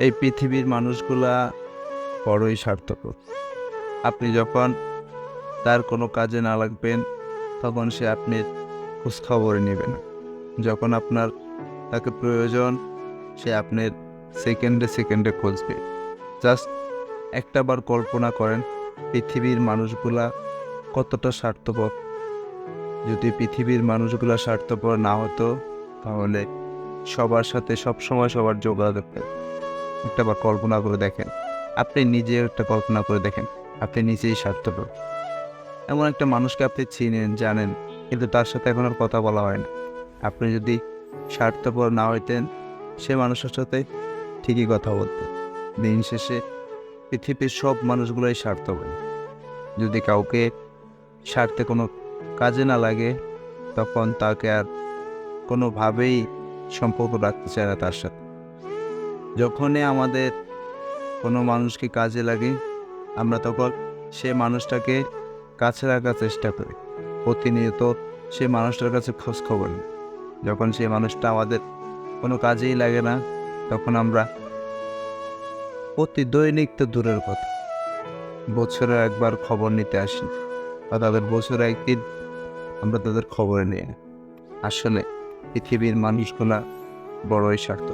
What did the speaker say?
এই পৃথিবীর মানুষগুলা বড়ই স্বার্থপর। আপনি যখন তার কোনো কাজে না লাগবেন, তখন সে আপনি খোঁজখবরে নেবে না যখন আপনার তাকে প্রয়োজন, সে আপনার সেকেন্ডে সেকেন্ডে খুঁজবে। জাস্ট একটাবার কল্পনা করেন, পৃথিবীর মানুষগুলা কতটা স্বার্থপর। যদি পৃথিবীর মানুষগুলা স্বার্থপর না হতো, তাহলে সবার সাথে সবসময় সবার যোগাযোগ। একটাবার কল্পনা করে দেখেন। আপনি নিজে একটা কল্পনা করে দেখেন, আপনি নিজেই স্বার্থপর। এমন একটা মানুষকে আপনি চিনেন, জানেন, কিন্তু তার সাথে এখন আর কথা বলা হয় না। আপনি যদি স্বার্থপর না হইতেন, সে মানুষের সাথে ঠিকই কথা বলতেন। দিন শেষে পৃথিবীর সব মানুষগুলোই স্বার্থ স্বার্থপর। যদি কাউকে স্বার্থে কোনো কাজে না লাগে, তখন তাকে আর কোনোভাবেই সম্পর্ক রাখতে চায় না তার সাথে। যখনই আমাদের কোনো মানুষকে কাজে লাগে, আমরা তখন সে মানুষটাকে কাছে রাখার চেষ্টা করি। প্রতিনিয়ত সে মানুষটার কাছে খোঁজ খবর নিই। যখন সেই মানুষটা আমাদের কোনো কাজেই লাগে না, তখন আমরা প্রতি দৈনিক তো দূরের কথা। বছরে একবার খবর নিতে আসি, বা তাদের বছরে একদিন আমরা তাদের খবর নিয়ে আসলে পৃথিবীর মানুষগুলা বড়ই স্বার্থ